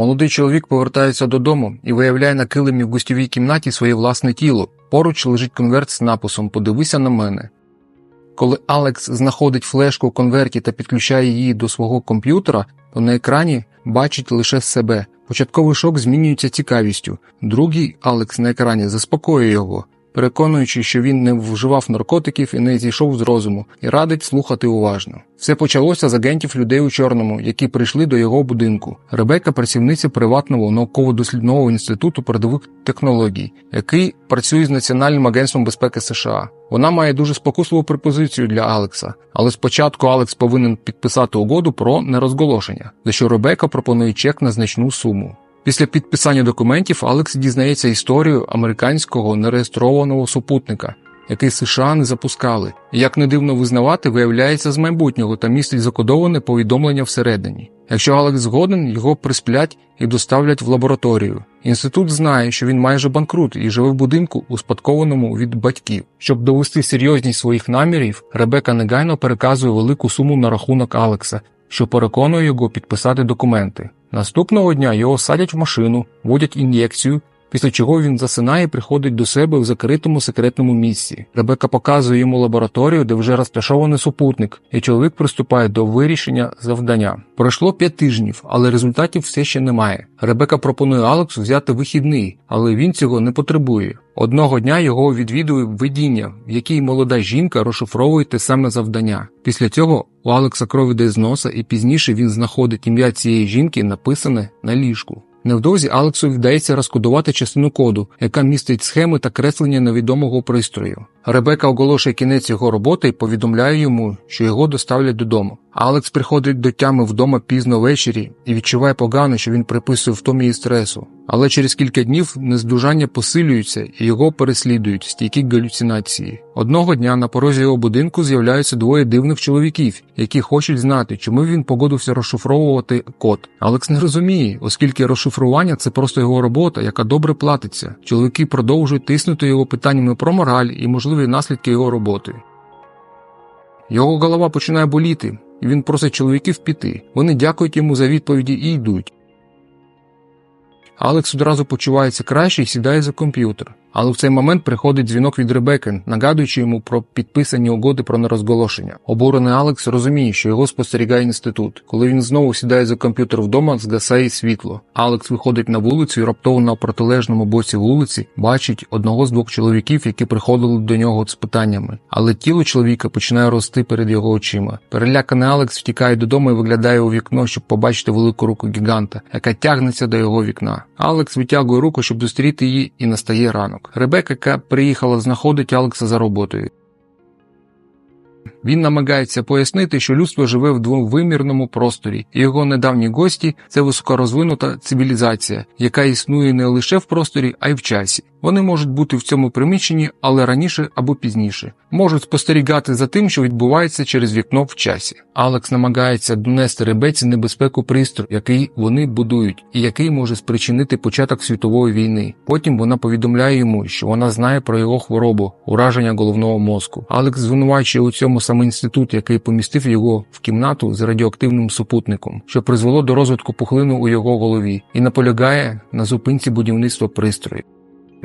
Молодий чоловік повертається додому і виявляє на килимі в гостьовій кімнаті своє власне тіло. Поруч лежить конверт з написом Подивися на мене. Коли Алекс знаходить флешку в конверті та підключає її до свого комп'ютера, то на екрані бачить лише себе. Початковий шок змінюється цікавістю. Другий Алекс на екрані заспокоює його, переконуючи, що він не вживав наркотиків і не зійшов з розуму, і радить слухати уважно. Все почалося з агентів людей у чорному, які прийшли до його будинку. Ребека працівниця приватного науково-дослідного інституту передових технологій, який працює з Національним агентством безпеки США. Вона має дуже спокусливу пропозицію для Алекса, але спочатку Алекс повинен підписати угоду про нерозголошення, за що Ребека пропонує чек на значну суму. Після підписання документів Алекс дізнається історію американського нереєстрованого супутника, який США не запускали, як не дивно визнавати, виявляється з майбутнього та містить закодоване повідомлення всередині. Якщо Алекс згоден, його присплять і доставлять в лабораторію. Інститут знає, що він майже банкрут і живе в будинку, успадкованому від батьків. Щоб довести серйозність своїх намірів, Ребека негайно переказує велику суму на рахунок Алекса, що переконує його підписати документи. Наступного дня його садять в машину, вводять ін'єкцію, після чого він засинає і приходить до себе в закритому секретному місці. Ребека показує йому лабораторію, де вже розташований супутник, і чоловік приступає до вирішення завдання. Пройшло п'ять тижнів, але результатів все ще немає. Ребека пропонує Алексу взяти вихідний, але він цього не потребує. Одного дня його відвідує видіння, в якій молода жінка розшифровує те саме завдання. Після цього у Алекса кров іде з носа, і пізніше він знаходить ім'я цієї жінки, написане на ліжку. Невдовзі Алексу вдається розкодувати частину коду, яка містить схеми та креслення невідомого пристрою. Ребека оголошує кінець його роботи і повідомляє йому, що його доставлять додому. Алекс приходить до тями вдома пізно ввечері і відчуває погано, що він приписує втомі і стресу. Але через кілька днів нездужання посилюються і його переслідують стійкі галюцинації. Одного дня на порозі його будинку з'являються двоє дивних чоловіків, які хочуть знати, чому він погодився розшифровувати код. Алекс не розуміє, оскільки розшифрування це просто його робота, яка добре платиться. Чоловіки продовжують тиснути його питаннями про мораль і можливі наслідки його роботи. Його голова починає боліти, і він просить чоловіків піти. Вони дякують йому за відповіді і йдуть. Алекс одразу почувається краще і сідає за комп'ютер. Але в цей момент приходить дзвінок від Ребеки, нагадуючи йому про підписані угоди про нерозголошення. Обурений Алекс розуміє, що його спостерігає інститут. Коли він знову сідає за комп'ютер вдома, згасає світло. Алекс виходить на вулицю і раптово на протилежному боці вулиці бачить одного з двох чоловіків, які приходили до нього з питаннями. Але тіло чоловіка починає рости перед його очима. Переляканий Алекс втікає додому і виглядає у вікно, щоб побачити велику руку гіганта, яка тягнеться до його вікна. Алекс витягує руку, щоб зустріти її, і настає ранок. Ребека, яка приїхала, знаходить Алекса за роботою. Він намагається пояснити, що людство живе в двовимірному просторі, і його недавні гості це високорозвинута цивілізація, яка існує не лише в просторі, а й в часі. Вони можуть бути в цьому приміщенні, але раніше або пізніше, можуть спостерігати за тим, що відбувається через вікно в часі. Алекс намагається донести ребеці небезпеку пристрою, який вони будують, і який може спричинити початок світової війни. Потім вона повідомляє йому, що вона знає про його хворобу, ураження головного мозку. Алекс звинувачує у цьому саме інститут, який помістив його в кімнату з радіоактивним супутником, що призвело до розвитку пухлину у його голові, і наполягає на зупинці будівництва пристрою.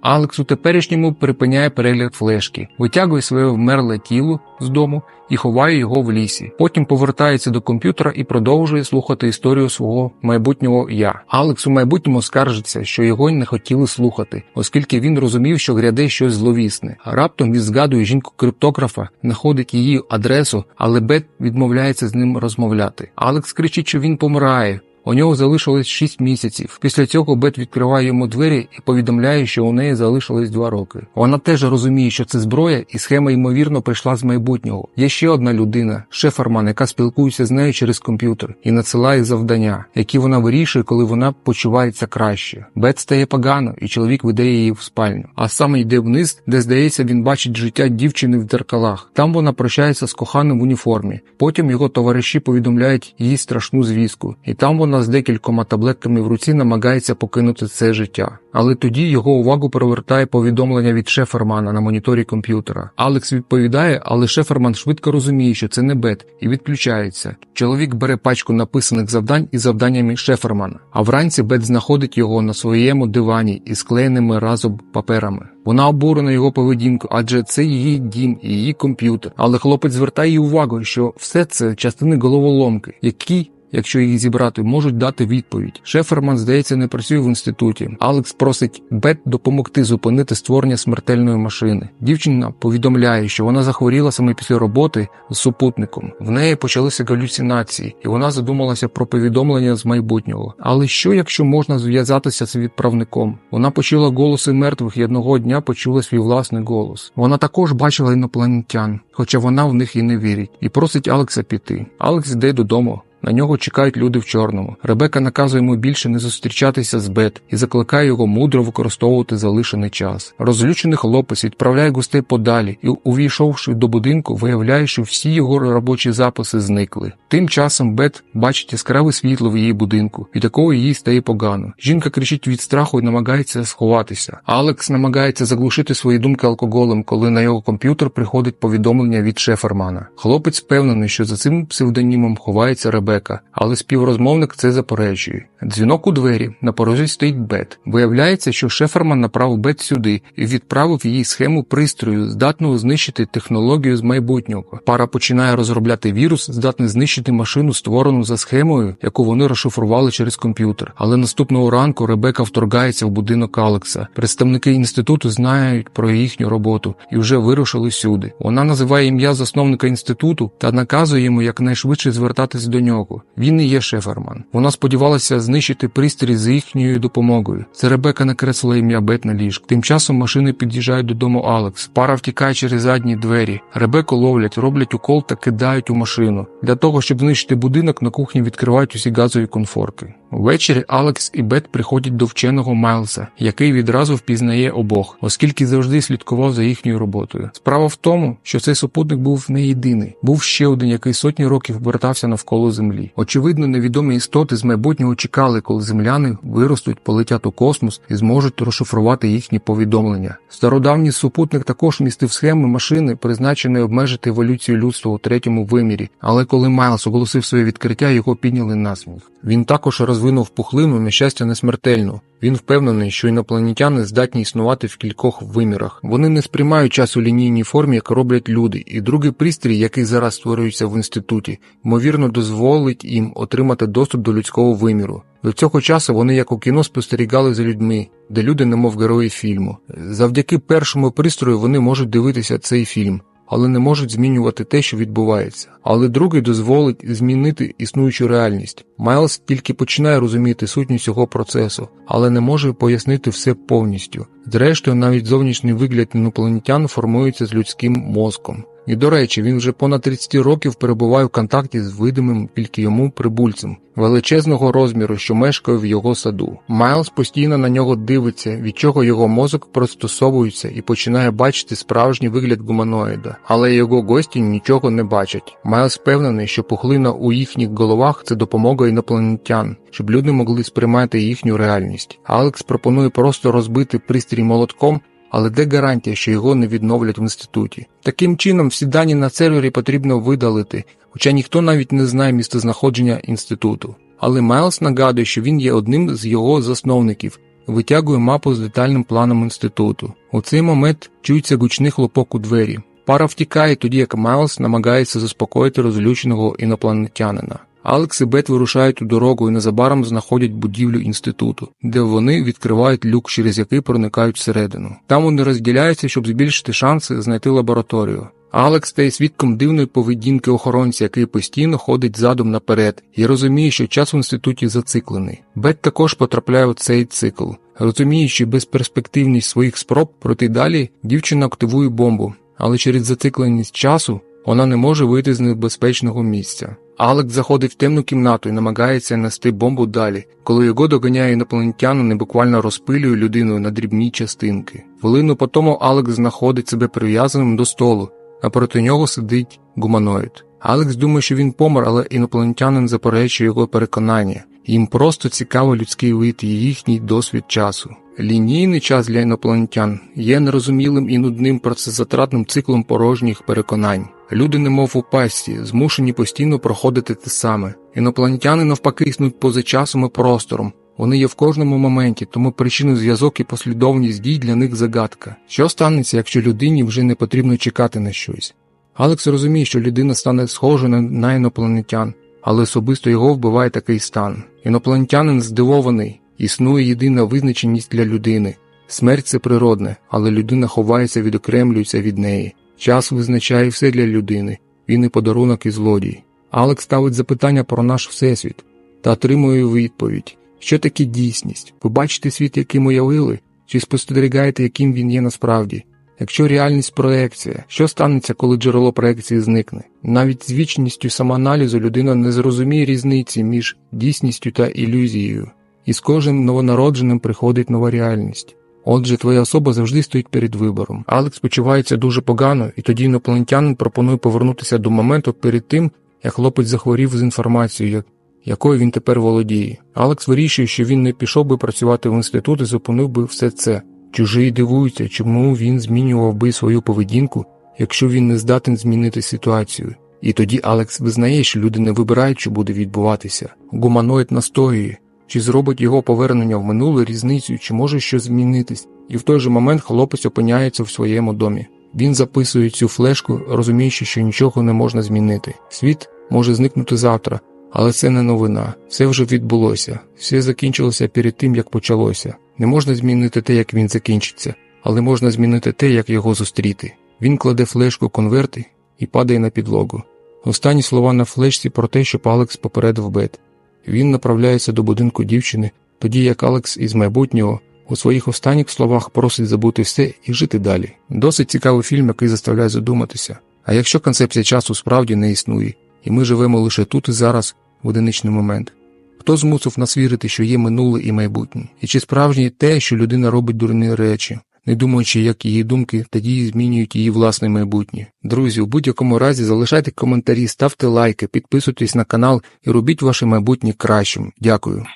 Алекс у теперішньому припиняє перегляд флешки, витягує своє вмерле тіло з дому і ховає його в лісі. Потім повертається до комп'ютера і продовжує слухати історію свого майбутнього я. Алекс у майбутньому скаржиться, що його не хотіли слухати, оскільки він розумів, що гряде щось зловісне. Раптом він згадує жінку криптографа, знаходить її адресу, але Бет відмовляється з ним розмовляти. Алекс кричить, що він помирає. У нього залишилось 6 місяців. Після цього Бет відкриває йому двері і повідомляє, що у неї залишилось 2 роки. Вона теж розуміє, що це зброя, і схема ймовірно прийшла з майбутнього. Є ще одна людина, шеферман, яка спілкується з нею через комп'ютер і надсилає завдання, які вона вирішує, коли вона почувається краще. Бет стає погано, і чоловік веде її в спальню. А саме йде вниз, де здається, він бачить життя дівчини в дзеркалах. Там вона прощається з коханим в уніформі. Потім його товариші повідомляють їй страшну звістку, і там вона вона з декількома таблетками в руці намагається покинути це життя. Але тоді його увагу привертає повідомлення від Шефермана на моніторі комп'ютера. Алекс відповідає, але Шеферман швидко розуміє, що це не бет, і відключається. Чоловік бере пачку написаних завдань із завданнями Шефермана, а вранці Бет знаходить його на своєму дивані із склеєними разом паперами. Вона обурена його поведінкою, адже це її дім і її комп'ютер. Але хлопець звертає її увагу, що все це частини головоломки, які Якщо їх зібрати, можуть дати відповідь. Шеферман, здається, не працює в інституті. Алекс просить Бет допомогти зупинити створення смертельної машини. Дівчина повідомляє, що вона захворіла саме після роботи з супутником. В неї почалися галюцинації, і вона задумалася про повідомлення з майбутнього. Але що, якщо можна зв'язатися з відправником? Вона почула голоси мертвих і одного дня почула свій власний голос. Вона також бачила інопланетян, хоча вона в них і не вірить, і просить Алекса піти. Алекс йде додому. На нього чекають люди в чорному. Ребека наказує йому більше не зустрічатися з Бет і закликає його мудро використовувати залишений час. Розлючений хлопець відправляє гостей подалі і, увійшовши до будинку, виявляє, що всі його робочі записи зникли. Тим часом Бет бачить яскраве світло в її будинку, від якого їй стає погано. Жінка кричить від страху і намагається сховатися. Алекс намагається заглушити свої думки алкоголем, коли на його комп'ютер приходить повідомлення від Шефермана. Хлопець впевнений, що за цим псевдонімом ховається Ребека. Ребека, але співрозмовник це заперечує. Дзвінок у двері, на порозі стоїть Бет. Виявляється, що Шеферман направив Бет сюди і відправив їй схему пристрою, здатного знищити технологію з майбутнього. Пара починає розробляти вірус, здатний знищити машину, створену за схемою, яку вони розшифрували через комп'ютер. Але наступного ранку Ребека вторгається в будинок Алекса. Представники інституту знають про їхню роботу і вже вирушили сюди. Вона називає ім'я засновника інституту та наказує йому якнайшвидше звертатись до нього нього. Він і є Шеферман. Вона сподівалася знищити пристрій з їхньою допомогою. Це Ребека накреслила ім'я Бет на ліжк. Тим часом машини під'їжджають додому Алекс. Пара втікає через задні двері. Ребеку ловлять, роблять укол та кидають у машину. Для того, щоб знищити будинок, на кухні відкривають усі газові конфорки. Ввечері Алекс і Бет приходять до вченого Майлса, який відразу впізнає обох, оскільки завжди слідкував за їхньою роботою. Справа в тому, що цей супутник був не єдиний, був ще один, який сотні років вертався навколо землі. Очевидно, невідомі істоти з майбутнього чекали, коли земляни виростуть, полетять у космос і зможуть розшифрувати їхні повідомлення. Стародавній супутник також містив схеми машини, призначеної обмежити еволюцію людства у третьому вимірі. Але коли Майлз оголосив своє відкриття, його підняли на сміх. Він також розвинув пухлину на щастя несмертельну. Він впевнений, що інопланетяни здатні існувати в кількох вимірах. Вони не сприймають час у лінійній формі, як роблять люди, і другий пристрій, який зараз створюється в інституті, ймовірно, дозволить їм отримати доступ до людського виміру. До цього часу вони, як у кіно, спостерігали за людьми, де люди, немов герої фільму. Завдяки першому пристрою вони можуть дивитися цей фільм але не можуть змінювати те, що відбувається. Але другий дозволить змінити існуючу реальність. Майлз тільки починає розуміти сутність цього процесу, але не може пояснити все повністю. Зрештою, навіть зовнішній вигляд інопланетян формується з людським мозком. І до речі, він вже понад 30 років перебуває в контакті з видимим тільки йому прибульцем величезного розміру, що мешкає в його саду. Майлз постійно на нього дивиться, від чого його мозок пристосовується і починає бачити справжній вигляд гуманоїда, але його гості нічого не бачать. Майлз впевнений, що пухлина у їхніх головах це допомога інопланетян, щоб люди могли сприймати їхню реальність. Алекс пропонує просто розбити пристрій молотком. Але де гарантія, що його не відновлять в інституті? Таким чином, всі дані на сервері потрібно видалити, хоча ніхто навіть не знає місцезнаходження інституту. Але Майлз нагадує, що він є одним з його засновників, витягує мапу з детальним планом інституту. У цей момент чується гучний хлопок у двері. Пара втікає, тоді як Майлз намагається заспокоїти розлюченого інопланетянина. Алекс і Бет вирушають у дорогу і незабаром знаходять будівлю інституту, де вони відкривають люк, через який проникають всередину. Там вони розділяються, щоб збільшити шанси знайти лабораторію. Алекс стає свідком дивної поведінки охоронця, який постійно ходить задом наперед, і розуміє, що час в інституті зациклений. Бет також потрапляє у цей цикл. Розуміючи безперспективність своїх спроб проти далі, дівчина активує бомбу, але через зацикленість часу вона не може вийти з небезпечного місця. Алекс заходить в темну кімнату і намагається нести бомбу далі, коли його доганяє інопланетянин і буквально розпилює людину на дрібні частинки. Хвилину по тому Алекс знаходить себе прив'язаним до столу, а проти нього сидить гуманоїд. Алекс думає, що він помер, але інопланетянин заперечує його переконання Їм просто цікаво людський вид і їхній досвід часу. Лінійний час для інопланетян є нерозумілим і нудним процесатратним циклом порожніх переконань. Люди, немов у пасті, змушені постійно проходити те саме. Інопланетяни навпаки існують поза часом і простором. Вони є в кожному моменті, тому причинний зв'язок і послідовність дій для них загадка. Що станеться, якщо людині вже не потрібно чекати на щось? Алекс розуміє, що людина стане схожа на, на інопланетян, але особисто його вбиває такий стан. Інопланетянин здивований, існує єдина визначеність для людини. Смерть це природне, але людина ховається, відокремлюється від неї. Час визначає все для людини, він і подарунок і злодій. Алекс ставить запитання про наш всесвіт та отримує відповідь. Що таке дійсність? Ви бачите світ, яким уявили, чи спостерігаєте, яким він є насправді? Якщо реальність проекція, що станеться, коли джерело проекції зникне? Навіть з вічністю самоаналізу людина не зрозуміє різниці між дійсністю та ілюзією, і з кожним новонародженим приходить нова реальність. Отже, твоя особа завжди стоїть перед вибором. Алекс почувається дуже погано, і тоді інопланетянин пропонує повернутися до моменту перед тим, як хлопець захворів з інформацією, якою він тепер володіє. Алекс вирішує, що він не пішов би працювати в інститут і зупинив би все це. Чужий дивуються, чому він змінював би свою поведінку, якщо він не здатен змінити ситуацію. І тоді Алекс визнає, що люди не вибирають, що буде відбуватися. Гуманоїд настоює, чи зробить його повернення в минуле різницю, чи може щось змінитись. І в той же момент хлопець опиняється в своєму домі. Він записує цю флешку, розуміючи, що нічого не можна змінити. Світ може зникнути завтра, але це не новина. Все вже відбулося, все закінчилося перед тим, як почалося. Не можна змінити те, як він закінчиться, але можна змінити те, як його зустріти. Він кладе флешку конверти і падає на підлогу. Останні слова на флешці про те, що Алекс попередив Бет. Він направляється до будинку дівчини, тоді як Алекс із майбутнього у своїх останніх словах просить забути все і жити далі. Досить цікавий фільм, який заставляє задуматися. А якщо концепція часу справді не існує, і ми живемо лише тут і зараз, в одиничний момент. Хто змусив нас вірити, що є минуле і майбутнє? І чи справжнє те, що людина робить дурні речі, не думаючи, як її думки та дії змінюють її власне майбутнє? Друзі, у будь-якому разі залишайте коментарі, ставте лайки, підписуйтесь на канал і робіть ваше майбутнє кращим. Дякую.